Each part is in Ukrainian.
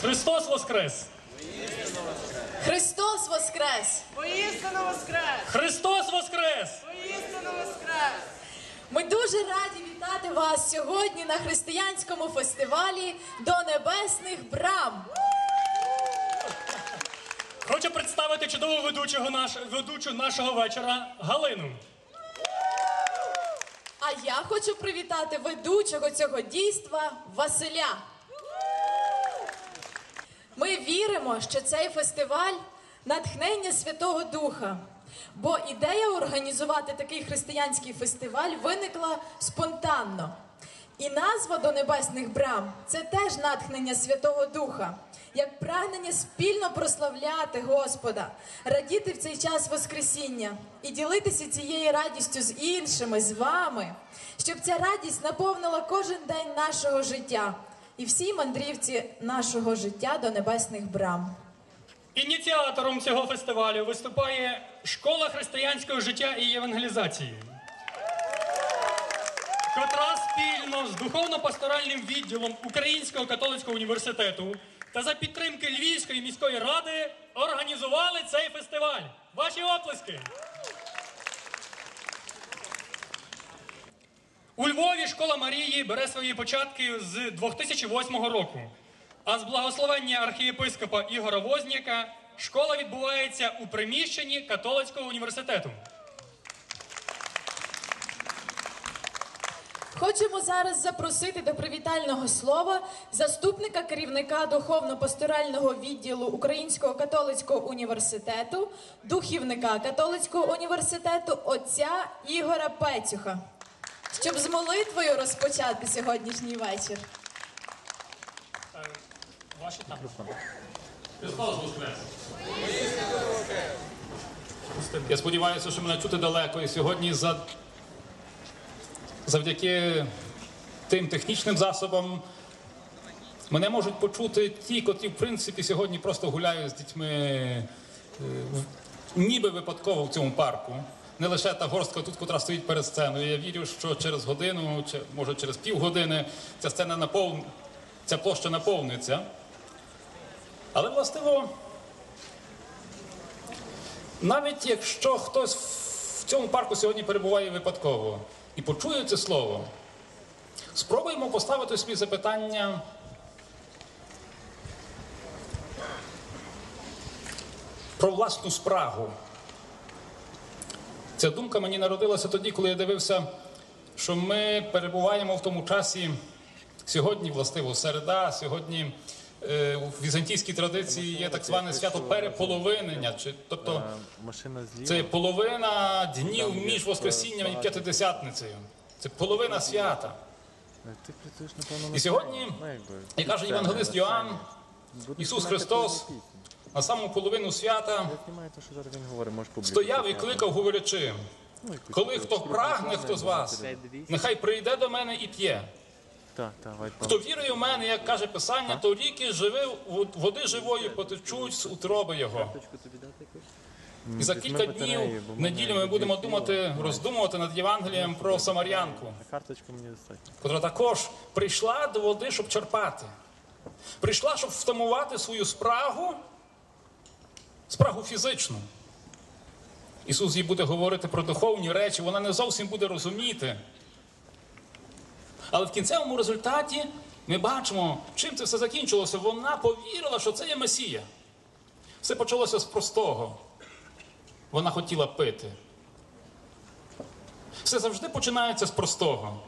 Христос Воскрес! Христос Воскрес! Воістину воскрес! Христос Воскрес! Воістину воскрес! Ми дуже раді вітати вас сьогодні на християнському фестивалі до небесних брам. Хочу представити чудову ведучого наш, ведучу нашого вечора Галину. А я хочу привітати ведучого цього дійства Василя. Ми віримо, що цей фестиваль натхнення Святого Духа. Бо ідея організувати такий християнський фестиваль виникла спонтанно. І назва до небесних брам це теж натхнення Святого Духа, як прагнення спільно прославляти Господа, радіти в цей час Воскресіння і ділитися цією радістю з іншими, з вами, щоб ця радість наповнила кожен день нашого життя і всій мандрівці нашого життя до небесних брам. Ініціатором цього фестивалю виступає Школа християнського життя і євангелізації, котра спільно з духовно-пасторальним відділом Українського католицького університету та за підтримки Львівської міської ради організували цей фестиваль. Ваші оплески! У Львові школа Марії бере свої початки з 2008 року. А з благословення архієпископа Ігора Возняка школа відбувається у приміщенні католицького університету. Хочемо зараз запросити до привітального слова заступника керівника духовно-пасторального відділу Українського католицького університету, духівника католицького університету отця Ігора Пецюха, щоб з молитвою розпочати сьогоднішній вечір. Ваші там. Христос Воскрес! Я сподіваюся, що мене чути далеко. І сьогодні за... завдяки тим технічним засобам мене можуть почути ті, котрі, в принципі, сьогодні просто гуляють з дітьми е, ніби випадково в цьому парку. Не лише та горстка тут, котра стоїть перед сценою. Я вірю, що через годину, чи може через півгодини, ця сцена напов... ця площа наповниться. Але властиво. Навіть якщо хтось в цьому парку сьогодні перебуває випадково і почує це слово, спробуємо поставити собі запитання. Про власну спрагу. Ця думка мені народилася тоді, коли я дивився, що ми перебуваємо в тому часі сьогодні, властиво, середа, сьогодні е, у візантійській традиції є так зване свято переполовинення, чи, тобто це половина днів між Воскресінням і П'ятидесятницею. Це половина свята. На І сьогодні, ну, як каже євангелист Йоанн, Ісус Христос на саму половину свята стояв і кликав, говорячи: Ну, коли хто прагне, хто з вас, нехай прийде до мене і п'є. Хто вірує в мене, як каже Писання, то ріки живи, води живої потечуть з утроби його. І за кілька днів, в неділю, ми будемо думати, роздумувати над Євангелієм про Самарянку. Карточку мені котра також прийшла до води, щоб черпати. Прийшла, щоб втамувати свою спрагу, спрагу фізичну. Ісус їй буде говорити про духовні речі, вона не зовсім буде розуміти. Але в кінцевому результаті ми бачимо, чим це все закінчилося. Вона повірила, що це є Месія. Все почалося з простого. Вона хотіла пити. Все завжди починається з простого.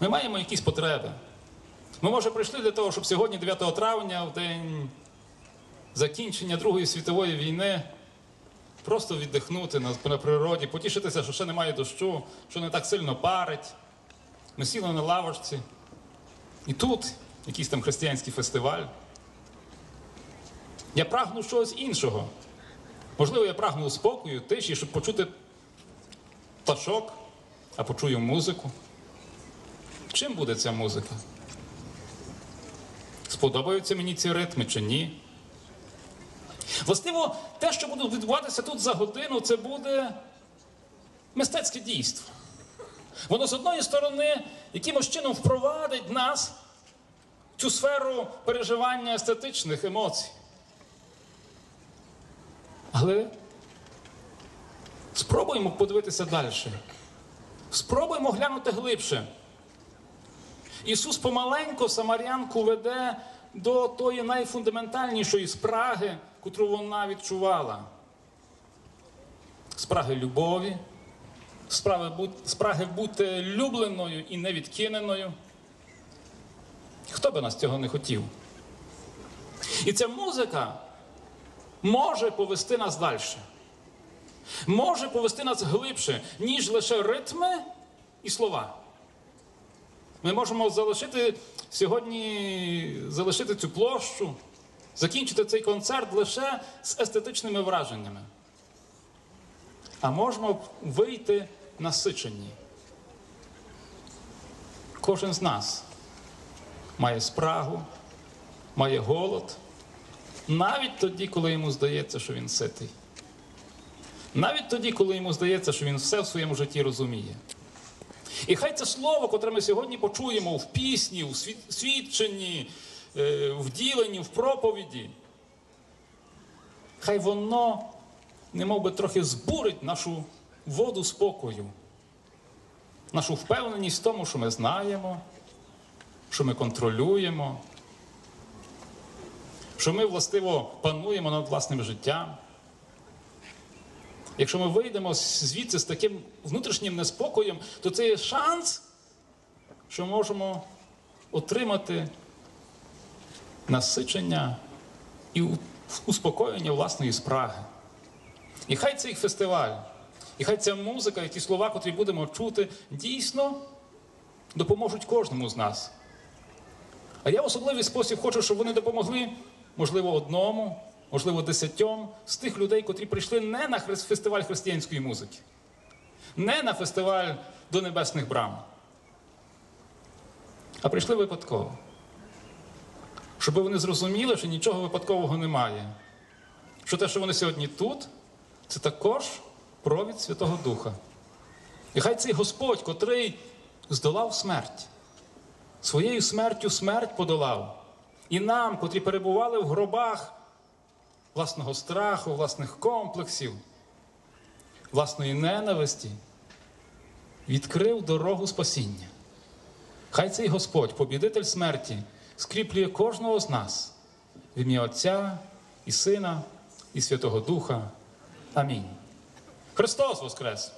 Ми маємо якісь потреби. Ми, може, прийшли для того, щоб сьогодні, 9 травня, в день закінчення Другої світової війни, просто віддихнути на, природі, потішитися, що ще немає дощу, що не так сильно парить. Ми сіли на лавочці. І тут якийсь там християнський фестиваль. Я прагну чогось іншого. Можливо, я прагну спокою, тиші, щоб почути пташок, а почую музику. Чим буде ця музика? Сподобаються мені ці ритми чи ні? Властиво, те, що буде відбуватися тут за годину, це буде мистецьке дійство. Воно з одної сторони якимось чином впровадить нас в цю сферу переживання естетичних емоцій. Але спробуємо подивитися далі. Спробуємо глянути глибше. Ісус помаленько Самарянку веде до тої найфундаментальнішої спраги, котру вона відчувала. Спраги любові, спраги бути, любленою і невідкиненою. Хто би нас цього не хотів? І ця музика може повести нас далі. Може повести нас глибше, ніж лише ритми і слова. Ми можемо залишити сьогодні залишити цю площу, закінчити цей концерт лише з естетичними враженнями. А можемо вийти насичені. Кожен з нас має спрагу, має голод, навіть тоді, коли йому здається, що він ситий. Навіть тоді, коли йому здається, що він все в своєму житті розуміє. І хай це слово, котре ми сьогодні почуємо в пісні, в свідченні, е, в діленні, в проповіді, хай воно, немов би трохи збурить нашу воду спокою, нашу впевненість в тому, що ми знаємо, що ми контролюємо, що ми властиво пануємо над власним життям. Якщо ми вийдемо звідси з таким внутрішнім неспокоєм, то це є шанс, що можемо отримати насичення і успокоєння власної спраги. І хай цей фестиваль, і хай ця музика, і ті слова, котрі будемо чути, дійсно допоможуть кожному з нас. А я в особливий спосіб хочу, щоб вони допомогли, можливо, одному, можливо, десятьом з тих людей, котрі прийшли не на фестиваль християнської музики, не на фестиваль до небесних брам, а прийшли випадково. Щоб вони зрозуміли, що нічого випадкового немає. Що те, що вони сьогодні тут, це також провід Святого Духа. І хай цей Господь, котрий здолав смерть, своєю смертю смерть подолав. І нам, котрі перебували в гробах власного страху, власних комплексів, власної ненависті, відкрив дорогу спасіння. Хай цей Господь, побідитель смерті, скріплює кожного з нас в ім'я Отця і Сина і Святого Духа. Амінь. Христос Воскрес!